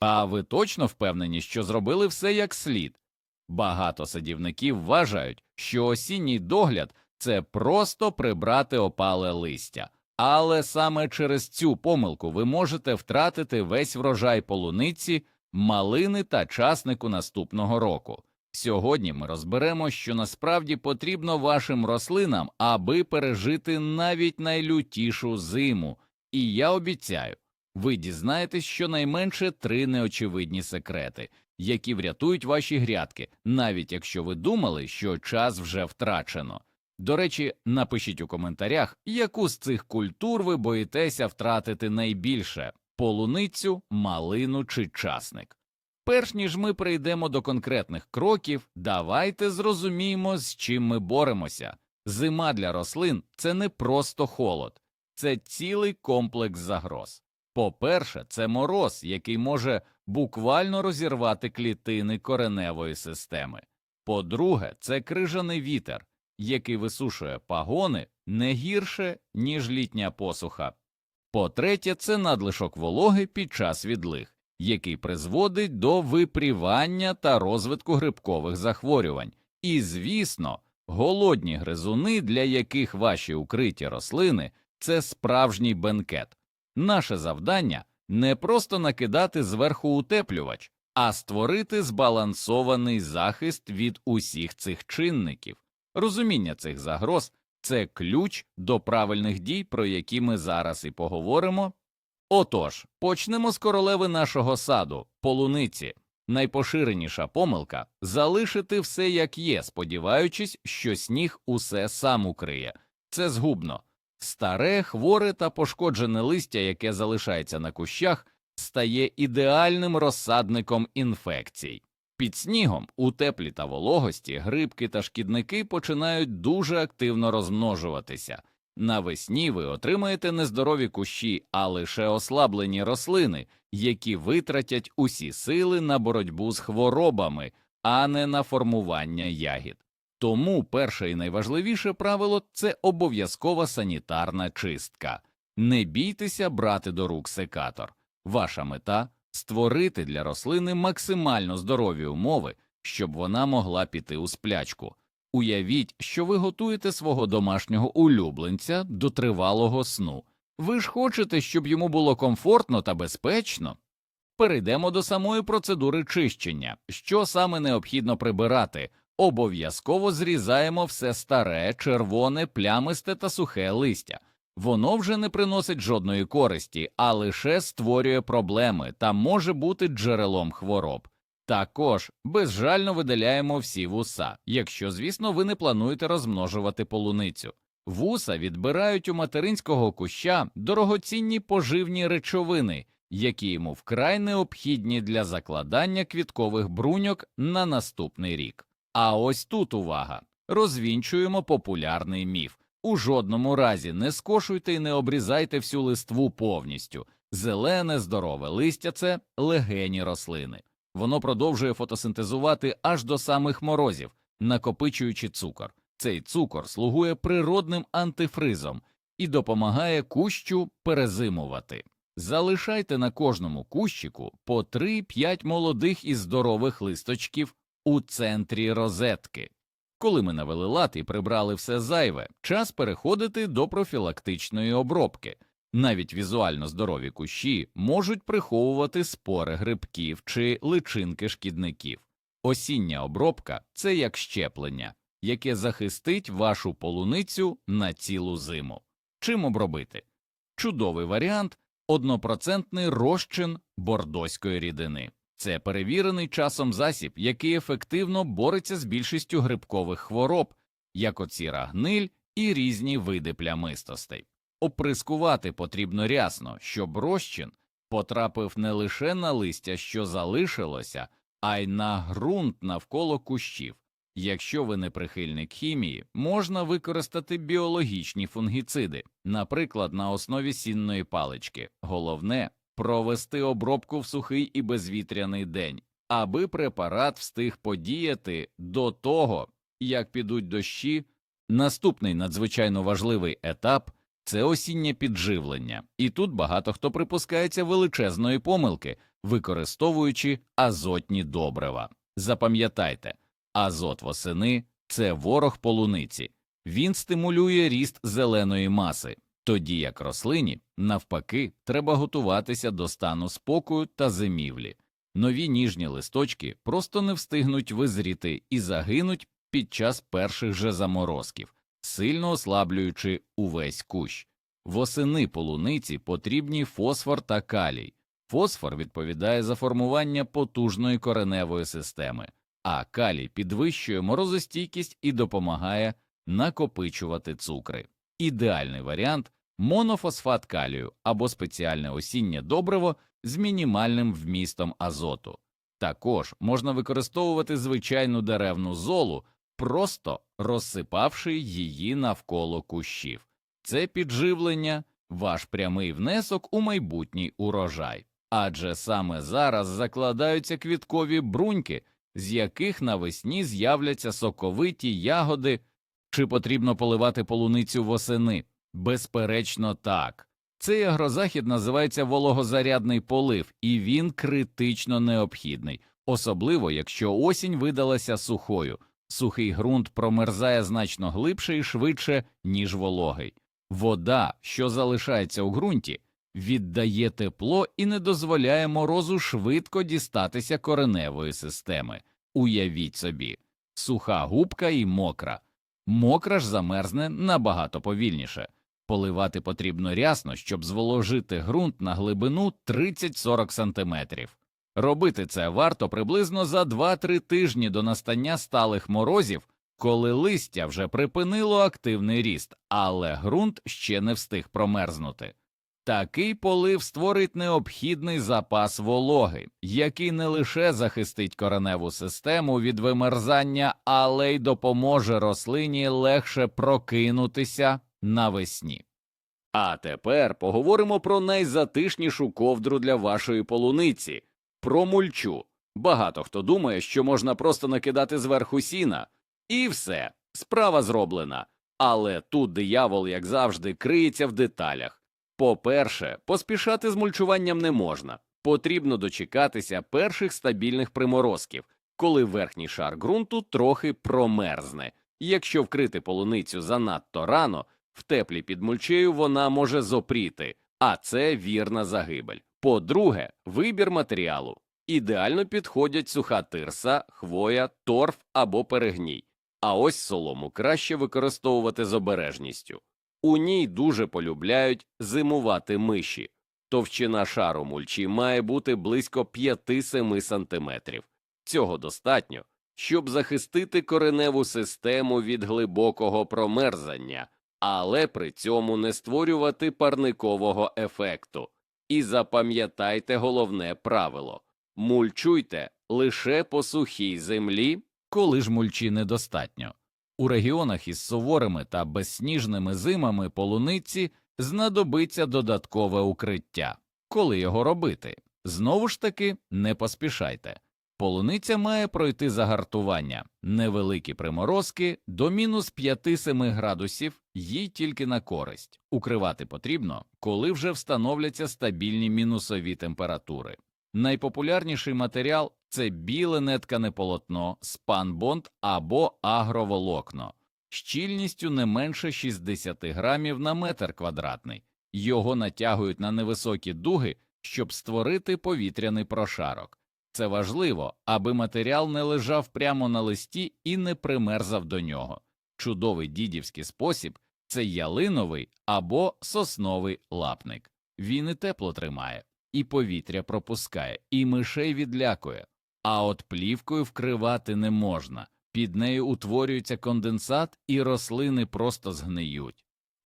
А ви точно впевнені, що зробили все як слід? Багато садівників вважають, що осінній догляд це просто прибрати опале листя, але саме через цю помилку ви можете втратити весь врожай полуниці, малини та часнику наступного року. Сьогодні ми розберемо, що насправді потрібно вашим рослинам, аби пережити навіть найлютішу зиму. І я обіцяю, ви дізнаєтесь щонайменше три неочевидні секрети, які врятують ваші грядки, навіть якщо ви думали, що час вже втрачено. До речі, напишіть у коментарях, яку з цих культур ви боїтеся втратити найбільше полуницю, малину чи часник. Перш ніж ми прийдемо до конкретних кроків, давайте зрозуміємо, з чим ми боремося. Зима для рослин це не просто холод, це цілий комплекс загроз. По-перше, це мороз, який може буквально розірвати клітини кореневої системи. По-друге, це крижаний вітер, який висушує пагони не гірше, ніж літня посуха. По-третє, це надлишок вологи під час відлиг, який призводить до випрівання та розвитку грибкових захворювань. І, звісно, голодні гризуни, для яких ваші укриті рослини це справжній бенкет. Наше завдання не просто накидати зверху утеплювач, а створити збалансований захист від усіх цих чинників. Розуміння цих загроз це ключ до правильних дій, про які ми зараз і поговоримо. Отож, почнемо з королеви нашого саду, полуниці. Найпоширеніша помилка залишити все як є, сподіваючись, що сніг усе сам укриє. Це згубно. Старе, хворе та пошкоджене листя, яке залишається на кущах, стає ідеальним розсадником інфекцій. Під снігом у теплі та вологості грибки та шкідники починають дуже активно розмножуватися. Навесні ви отримаєте не здорові кущі, а лише ослаблені рослини, які витратять усі сили на боротьбу з хворобами, а не на формування ягід. Тому перше і найважливіше правило це обов'язкова санітарна чистка. Не бійтеся брати до рук секатор. Ваша мета створити для рослини максимально здорові умови, щоб вона могла піти у сплячку. Уявіть, що ви готуєте свого домашнього улюбленця до тривалого сну. Ви ж хочете, щоб йому було комфортно та безпечно. Перейдемо до самої процедури чищення, що саме необхідно прибирати. Обов'язково зрізаємо все старе, червоне, плямисте та сухе листя. Воно вже не приносить жодної користі, а лише створює проблеми та може бути джерелом хвороб. Також безжально видаляємо всі вуса, якщо, звісно, ви не плануєте розмножувати полуницю. Вуса відбирають у материнського куща дорогоцінні поживні речовини, які йому вкрай необхідні для закладання квіткових бруньок на наступний рік. А ось тут увага розвінчуємо популярний міф. У жодному разі не скошуйте і не обрізайте всю листву повністю. Зелене, здорове листя це легені рослини. Воно продовжує фотосинтезувати аж до самих морозів, накопичуючи цукор. Цей цукор слугує природним антифризом і допомагає кущу перезимувати. Залишайте на кожному кущику по 3-5 молодих і здорових листочків у центрі розетки. Коли ми навели лад і прибрали все зайве, час переходити до профілактичної обробки. Навіть візуально здорові кущі можуть приховувати спори грибків чи личинки шкідників. Осіння обробка це як щеплення, яке захистить вашу полуницю на цілу зиму. Чим обробити? Чудовий варіант однопроцентний розчин бордоської рідини. Це перевірений часом засіб, який ефективно бореться з більшістю грибкових хвороб, як оціра гниль і різні види плямистостей. Оприскувати потрібно рясно, щоб розчин потрапив не лише на листя, що залишилося, а й на ґрунт навколо кущів. Якщо ви не прихильник хімії, можна використати біологічні фунгіциди, наприклад, на основі сінної палички. Головне провести обробку в сухий і безвітряний день, аби препарат встиг подіяти до того, як підуть дощі. Наступний надзвичайно важливий етап це осіннє підживлення, і тут багато хто припускається величезної помилки, використовуючи азотні добрива. Запам'ятайте, азот восени це ворог полуниці. Він стимулює ріст зеленої маси, тоді як рослині, навпаки, треба готуватися до стану спокою та зимівлі. Нові ніжні листочки просто не встигнуть визріти і загинуть під час перших же заморозків, сильно ослаблюючи увесь кущ. Восени полуниці потрібні фосфор та калій. Фосфор відповідає за формування потужної кореневої системи, а калій підвищує морозостійкість і допомагає накопичувати цукри. Ідеальний варіант монофосфат калію або спеціальне осіннє добриво з мінімальним вмістом азоту. Також можна використовувати звичайну деревну золу, просто розсипавши її навколо кущів. Це підживлення ваш прямий внесок у майбутній урожай, адже саме зараз закладаються квіткові бруньки, з яких навесні з'являться соковиті ягоди, чи потрібно поливати полуницю восени? Безперечно, так. Цей агрозахід називається вологозарядний полив, і він критично необхідний, особливо якщо осінь видалася сухою. Сухий ґрунт промерзає значно глибше і швидше, ніж вологий. Вода, що залишається у ґрунті, віддає тепло і не дозволяє морозу швидко дістатися кореневої системи. Уявіть собі, суха губка і мокра. Мокра ж замерзне набагато повільніше. Поливати потрібно рясно, щоб зволожити ґрунт на глибину 30-40 см. Робити це варто приблизно за 2-3 тижні до настання сталих морозів, коли листя вже припинило активний ріст, але ґрунт ще не встиг промерзнути. Такий полив створить необхідний запас вологи, який не лише захистить кореневу систему від вимерзання, але й допоможе рослині легше прокинутися навесні. А тепер поговоримо про найзатишнішу ковдру для вашої полуниці про мульчу. Багато хто думає, що можна просто накидати зверху сіна, і все, справа зроблена. Але тут диявол, як завжди, криється в деталях. По-перше, поспішати з мульчуванням не можна. Потрібно дочекатися перших стабільних приморозків, коли верхній шар ґрунту трохи промерзне. Якщо вкрити полуницю занадто рано, в теплі під мульчею вона може зопріти, а це вірна загибель. По-друге, вибір матеріалу. Ідеально підходять суха тирса, хвоя, торф або перегній. А ось солому краще використовувати з обережністю. У ній дуже полюбляють зимувати миші. Товщина шару мульчі має бути близько 5-7 см. Цього достатньо, щоб захистити кореневу систему від глибокого промерзання, але при цьому не створювати парникового ефекту. І запам'ятайте головне правило мульчуйте лише по сухій землі, коли ж мульчі недостатньо. У регіонах із суворими та безсніжними зимами полуниці знадобиться додаткове укриття. Коли його робити? Знову ж таки, не поспішайте. Полуниця має пройти загартування, невеликі приморозки до мінус 5-7 градусів, їй тільки на користь. Укривати потрібно, коли вже встановляться стабільні мінусові температури. Найпопулярніший матеріал це біле неткане полотно, спанбонд або агроволокно, щільністю не менше 60 грамів на метр квадратний. Його натягують на невисокі дуги, щоб створити повітряний прошарок. Це важливо, аби матеріал не лежав прямо на листі і не примерзав до нього. Чудовий дідівський спосіб це ялиновий або сосновий лапник. Він і тепло тримає, і повітря пропускає, і мишей відлякує. А от плівкою вкривати не можна, під нею утворюється конденсат, і рослини просто згниють.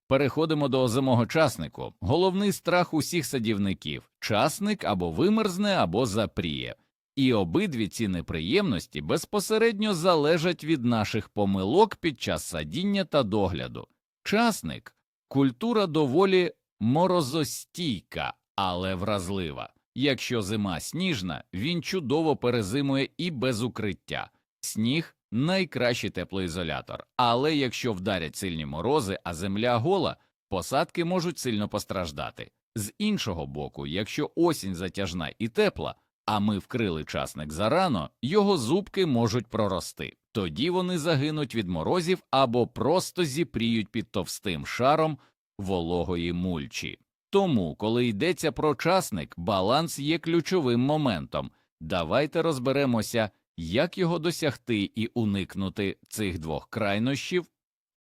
Переходимо до озимого часнику. Головний страх усіх садівників часник або вимерзне, або запріє. І обидві ці неприємності безпосередньо залежать від наших помилок під час садіння та догляду. Часник культура доволі морозостійка, але вразлива. Якщо зима сніжна, він чудово перезимує і без укриття. Сніг найкращий теплоізолятор, але якщо вдарять сильні морози, а земля гола, посадки можуть сильно постраждати. З іншого боку, якщо осінь затяжна і тепла, а ми вкрили часник зарано, його зубки можуть прорости. Тоді вони загинуть від морозів або просто зіпріють під товстим шаром вологої мульчі. Тому, коли йдеться про часник, баланс є ключовим моментом. Давайте розберемося, як його досягти і уникнути цих двох крайнощів.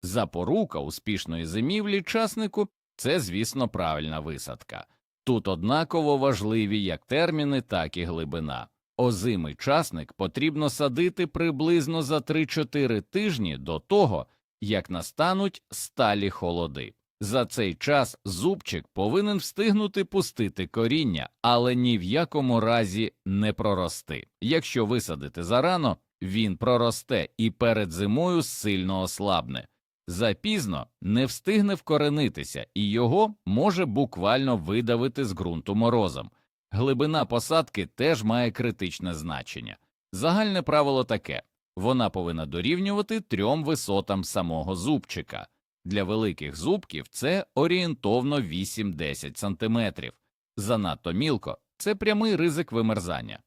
Запорука успішної зимівлі часнику це, звісно, правильна висадка. Тут однаково важливі як терміни, так і глибина. Озимий часник потрібно садити приблизно за 3-4 тижні до того, як настануть сталі холоди. За цей час зубчик повинен встигнути пустити коріння, але ні в якому разі не прорости. Якщо висадити зарано, він проросте і перед зимою сильно ослабне. Запізно не встигне вкоренитися, і його може буквально видавити з ґрунту морозом. Глибина посадки теж має критичне значення. Загальне правило таке вона повинна дорівнювати трьом висотам самого зубчика. Для великих зубків це орієнтовно 8-10 см. Занадто мілко це прямий ризик вимерзання.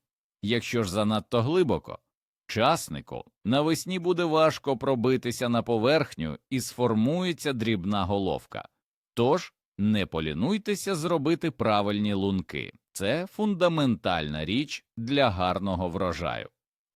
Якщо ж занадто глибоко, часнику навесні буде важко пробитися на поверхню і сформується дрібна головка. Тож не полінуйтеся зробити правильні лунки це фундаментальна річ для гарного врожаю.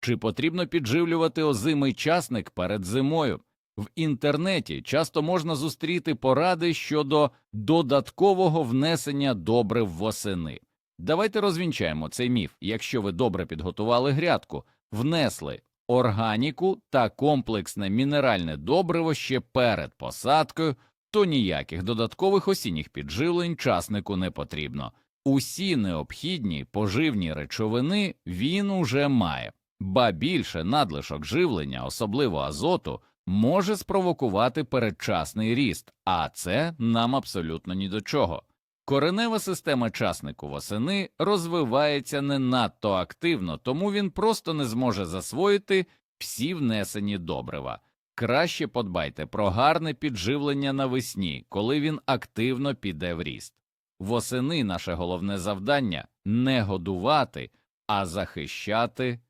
Чи потрібно підживлювати озимий часник перед зимою? В інтернеті часто можна зустріти поради щодо додаткового внесення добрив восени. Давайте розвінчаємо цей міф. Якщо ви добре підготували грядку, внесли органіку та комплексне мінеральне добриво ще перед посадкою, то ніяких додаткових осінніх підживлень часнику не потрібно. Усі необхідні поживні речовини він уже має, ба більше надлишок живлення, особливо азоту, може спровокувати передчасний ріст, а це нам абсолютно ні до чого. Коренева система часнику восени розвивається не надто активно, тому він просто не зможе засвоїти всі внесені добрива. Краще подбайте про гарне підживлення навесні, коли він активно піде в ріст. Восени наше головне завдання не годувати, а захищати.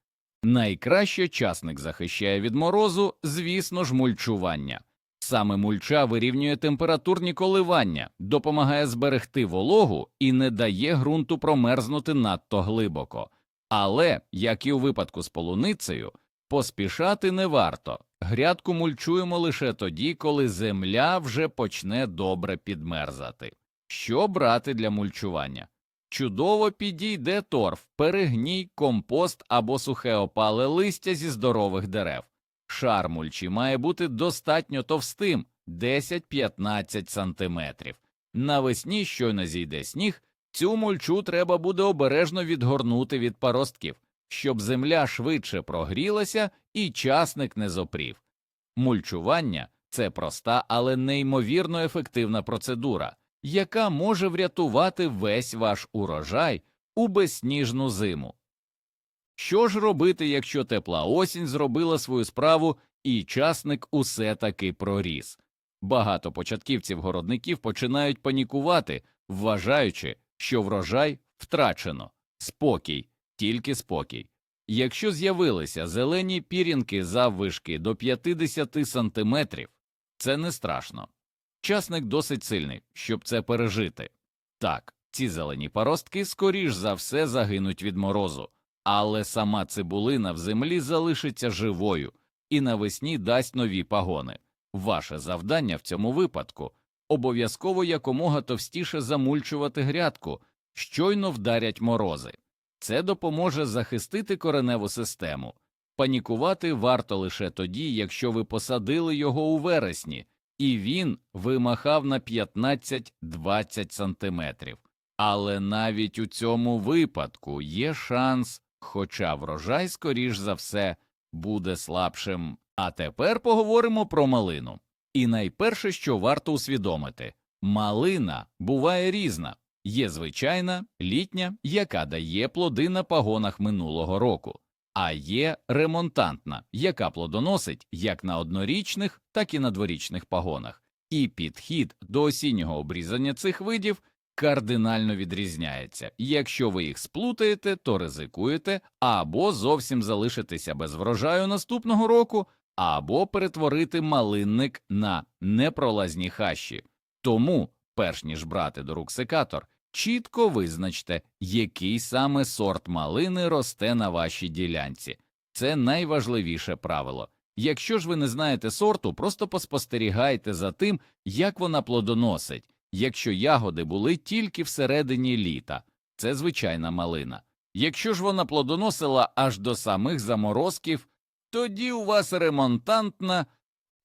Найкраще часник захищає від морозу, звісно ж, мульчування. Саме мульча вирівнює температурні коливання, допомагає зберегти вологу і не дає ґрунту промерзнути надто глибоко. Але, як і у випадку з полуницею, поспішати не варто. Грядку мульчуємо лише тоді, коли земля вже почне добре підмерзати. Що брати для мульчування? Чудово підійде торф, перегній, компост або сухе опале листя зі здорових дерев. Шар мульчі має бути достатньо товстим 10-15 см. Навесні, щойно зійде сніг, цю мульчу треба буде обережно відгорнути від паростків, щоб земля швидше прогрілася і часник не зопрів. Мульчування це проста, але неймовірно ефективна процедура яка може врятувати весь ваш урожай у безсніжну зиму. Що ж робити, якщо тепла осінь зробила свою справу і часник усе таки проріс? Багато початківців городників починають панікувати, вважаючи, що врожай втрачено, спокій, тільки спокій. Якщо з'явилися зелені пірінки заввишки до 50 сантиметрів, це не страшно. Часник досить сильний, щоб це пережити. Так, ці зелені паростки скоріш за все загинуть від морозу, але сама цибулина в землі залишиться живою і навесні дасть нові пагони. Ваше завдання в цьому випадку обов'язково якомога товстіше замульчувати грядку, щойно вдарять морози. Це допоможе захистити кореневу систему. Панікувати варто лише тоді, якщо ви посадили його у вересні і він вимахав на 15-20 сантиметрів. Але навіть у цьому випадку є шанс, хоча врожай, скоріш за все, буде слабшим. А тепер поговоримо про малину. І найперше, що варто усвідомити малина буває різна, є звичайна, літня, яка дає плоди на пагонах минулого року а є ремонтантна, яка плодоносить як на однорічних, так і на дворічних пагонах, і підхід до осіннього обрізання цих видів кардинально відрізняється. Якщо ви їх сплутаєте, то ризикуєте або зовсім залишитеся без врожаю наступного року, або перетворити малинник на непролазні хащі. Тому, перш ніж брати до рук секатор, чітко визначте, який саме сорт малини росте на вашій ділянці. Це найважливіше правило. Якщо ж ви не знаєте сорту, просто поспостерігайте за тим, як вона плодоносить. Якщо ягоди були тільки всередині літа, це звичайна малина. Якщо ж вона плодоносила аж до самих заморозків, тоді у вас ремонтантна.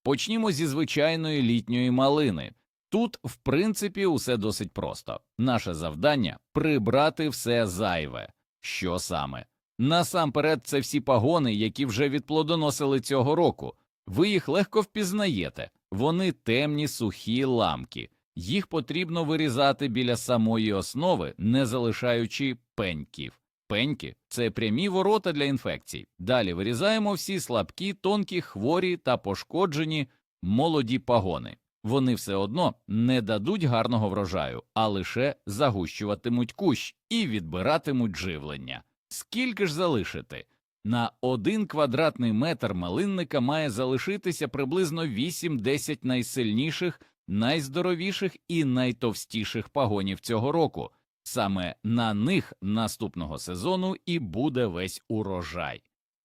Почнімо зі звичайної літньої малини. Тут, в принципі, усе досить просто. Наше завдання прибрати все зайве. Що саме? Насамперед, це всі пагони, які вже відплодоносили цього року. Ви їх легко впізнаєте. Вони темні, сухі ламки. Їх потрібно вирізати біля самої основи, не залишаючи пеньків. Пеньки це прямі ворота для інфекцій. Далі вирізаємо всі слабкі, тонкі, хворі та пошкоджені молоді пагони. Вони все одно не дадуть гарного врожаю, а лише загущуватимуть кущ і відбиратимуть живлення. Скільки ж залишити? На один квадратний метр малинника має залишитися приблизно 8-10 найсильніших, найздоровіших і найтовстіших пагонів цього року. Саме на них наступного сезону і буде весь урожай.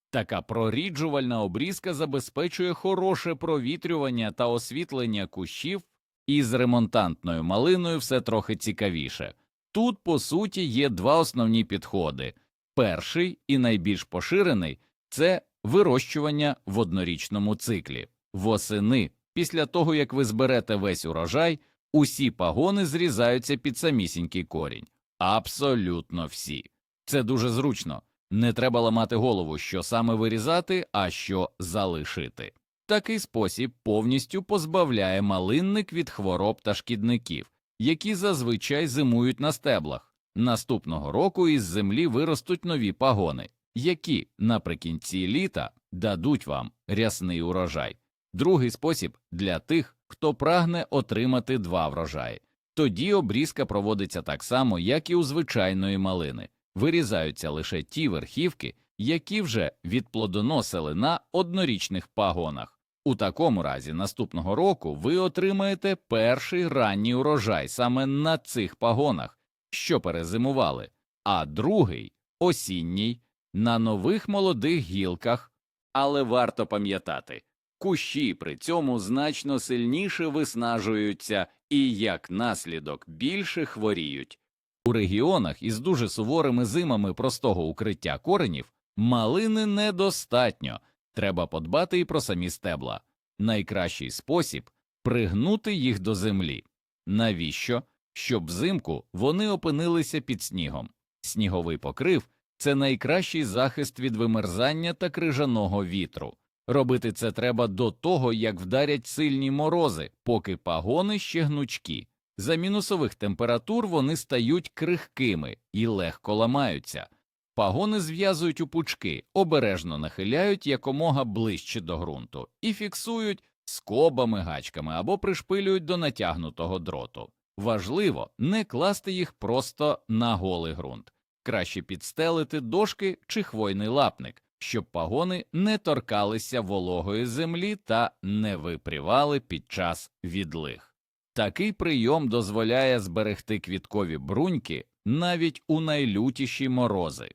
Така проріджувальна обрізка забезпечує хороше провітрювання та освітлення кущів, і з ремонтантною малиною все трохи цікавіше. Тут, по суті, є два основні підходи. Перший і найбільш поширений це вирощування в однорічному циклі. Восени, після того як ви зберете весь урожай, усі пагони зрізаються під самісінький корінь. Абсолютно всі. Це дуже зручно. Не треба ламати голову, що саме вирізати, а що залишити. Такий спосіб повністю позбавляє малинник від хвороб та шкідників, які зазвичай зимують на стеблах. Наступного року із землі виростуть нові пагони, які наприкінці літа дадуть вам рясний урожай. Другий спосіб для тих, хто прагне отримати два врожаї. Тоді обрізка проводиться так само, як і у звичайної малини. Вирізаються лише ті верхівки, які вже відплодоносили на однорічних пагонах. У такому разі наступного року ви отримаєте перший ранній урожай саме на цих пагонах, що перезимували, а другий осінній на нових молодих гілках. Але варто пам'ятати, кущі при цьому значно сильніше виснажуються і, як наслідок, більше хворіють. У регіонах із дуже суворими зимами простого укриття коренів малини недостатньо, треба подбати і про самі стебла. Найкращий спосіб пригнути їх до землі. Навіщо? Щоб взимку вони опинилися під снігом. Сніговий покрив це найкращий захист від вимерзання та крижаного вітру. Робити це треба до того, як вдарять сильні морози, поки пагони ще гнучкі. За мінусових температур вони стають крихкими і легко ламаються. Пагони зв'язують у пучки, обережно нахиляють якомога ближче до ґрунту і фіксують скобами, гачками або пришпилюють до натягнутого дроту. Важливо не класти їх просто на голий ґрунт, краще підстелити дошки чи хвойний лапник, щоб пагони не торкалися вологої землі та не випрівали під час відлиг. Такий прийом дозволяє зберегти квіткові бруньки навіть у найлютіші морози.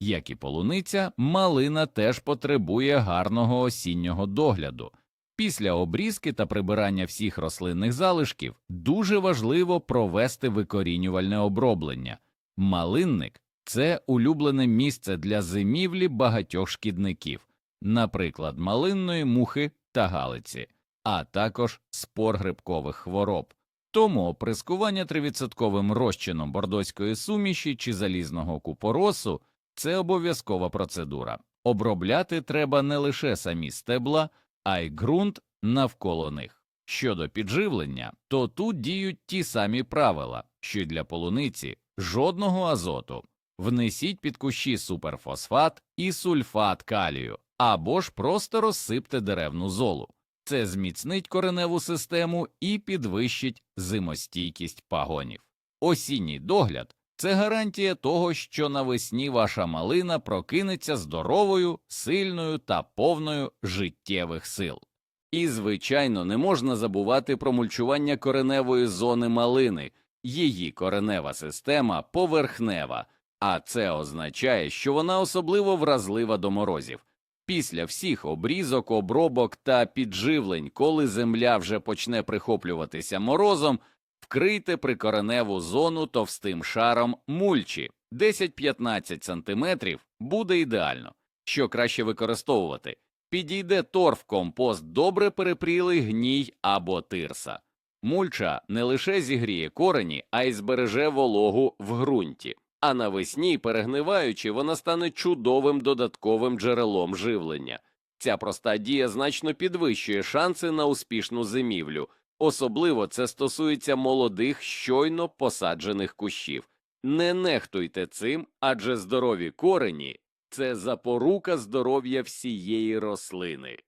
Як і полуниця, малина теж потребує гарного осіннього догляду. Після обрізки та прибирання всіх рослинних залишків дуже важливо провести викорінювальне оброблення. Малинник це улюблене місце для зимівлі багатьох шкідників, наприклад, малинної мухи та галиці а також спор грибкових хвороб. Тому оприскування 3% розчином бордоської суміші чи залізного купоросу це обов'язкова процедура. Обробляти треба не лише самі стебла, а й ґрунт навколо них. Щодо підживлення, то тут діють ті самі правила, що й для полуниці жодного азоту. Внесіть під кущі суперфосфат і сульфат калію, або ж просто розсипте деревну золу. Це зміцнить кореневу систему і підвищить зимостійкість пагонів. Осінній догляд це гарантія того, що навесні ваша малина прокинеться здоровою, сильною та повною життєвих сил. І, звичайно, не можна забувати про мульчування кореневої зони малини. Її коренева система поверхнева, а це означає, що вона особливо вразлива до морозів. Після всіх обрізок, обробок та підживлень, коли земля вже почне прихоплюватися морозом, вкрийте прикореневу зону товстим шаром мульчі 10-15 см буде ідеально. Що краще використовувати? Підійде торф компост добре перепрілий гній або тирса. Мульча не лише зігріє корені, а й збереже вологу в ґрунті. А навесні, перегниваючи, вона стане чудовим додатковим джерелом живлення. Ця проста дія значно підвищує шанси на успішну зимівлю, особливо це стосується молодих, щойно посаджених кущів. Не нехтуйте цим, адже здорові корені це запорука здоров'я всієї рослини.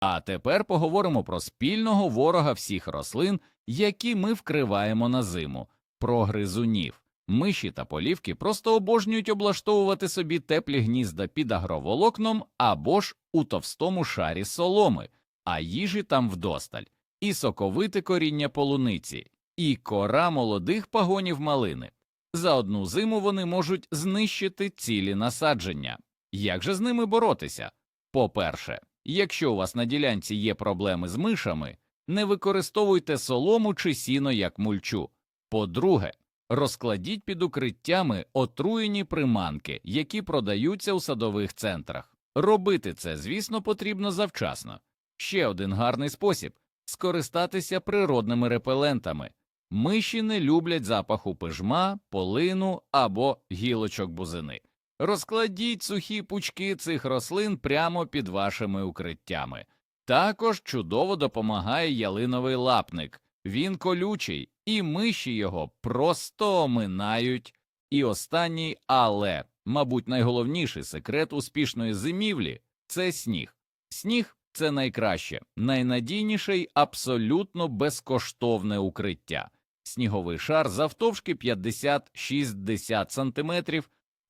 А тепер поговоримо про спільного ворога всіх рослин, які ми вкриваємо на зиму, про гризунів. Миші та полівки просто обожнюють облаштовувати собі теплі гнізда під агроволокном або ж у товстому шарі соломи, а їжі там вдосталь, і соковите коріння полуниці, і кора молодих пагонів малини. За одну зиму вони можуть знищити цілі насадження. Як же з ними боротися? По-перше, якщо у вас на ділянці є проблеми з мишами, не використовуйте солому чи сіно як мульчу. По-друге, розкладіть під укриттями отруєні приманки, які продаються у садових центрах. Робити це, звісно, потрібно завчасно. Ще один гарний спосіб скористатися природними репелентами. Миші не люблять запаху пижма, полину або гілочок бузини. Розкладіть сухі пучки цих рослин прямо під вашими укриттями. Також чудово допомагає ялиновий лапник. Він колючий, і миші його просто оминають. І останній, але, мабуть, найголовніший секрет успішної зимівлі це сніг. Сніг це найкраще, найнадійніше й абсолютно безкоштовне укриття. Сніговий шар завтовшки 50-60 см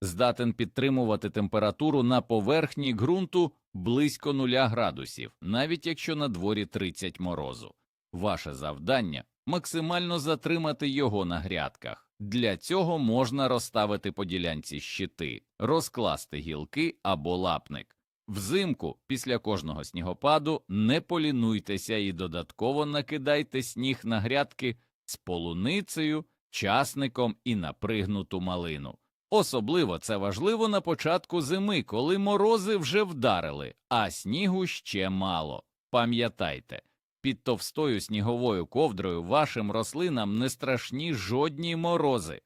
здатен підтримувати температуру на поверхні ґрунту близько 0 градусів, навіть якщо на дворі 30 морозу. Ваше завдання максимально затримати його на грядках. Для цього можна розставити по ділянці щити, розкласти гілки або лапник. Взимку, після кожного снігопаду, не полінуйтеся і додатково накидайте сніг на грядки з полуницею, часником і напригнуту малину. Особливо це важливо на початку зими, коли морози вже вдарили, а снігу ще мало. Пам'ятайте, під товстою сніговою ковдрою вашим рослинам не страшні жодні морози.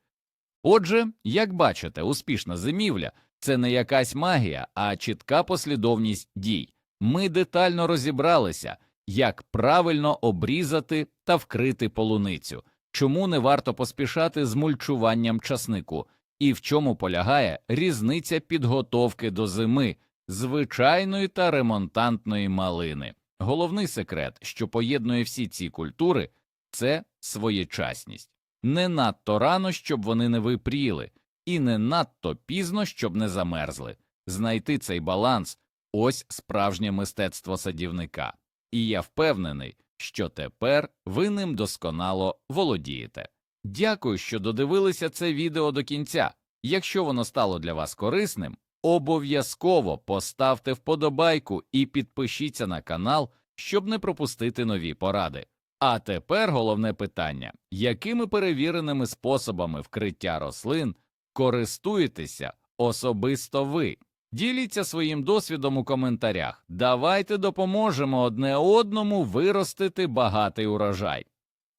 Отже, як бачите, успішна зимівля це не якась магія, а чітка послідовність дій. Ми детально розібралися, як правильно обрізати та вкрити полуницю, чому не варто поспішати з мульчуванням часнику, і в чому полягає різниця підготовки до зими, звичайної та ремонтантної малини. Головний секрет, що поєднує всі ці культури, це своєчасність. Не надто рано, щоб вони не випріли, і не надто пізно, щоб не замерзли. Знайти цей баланс ось справжнє мистецтво садівника. І я впевнений, що тепер ви ним досконало володієте. Дякую, що додивилися це відео до кінця. Якщо воно стало для вас корисним, обов'язково поставте вподобайку і підпишіться на канал, щоб не пропустити нові поради. А тепер головне питання: якими перевіреними способами вкриття рослин користуєтеся особисто ви? Діліться своїм досвідом у коментарях. Давайте допоможемо одне одному виростити багатий урожай.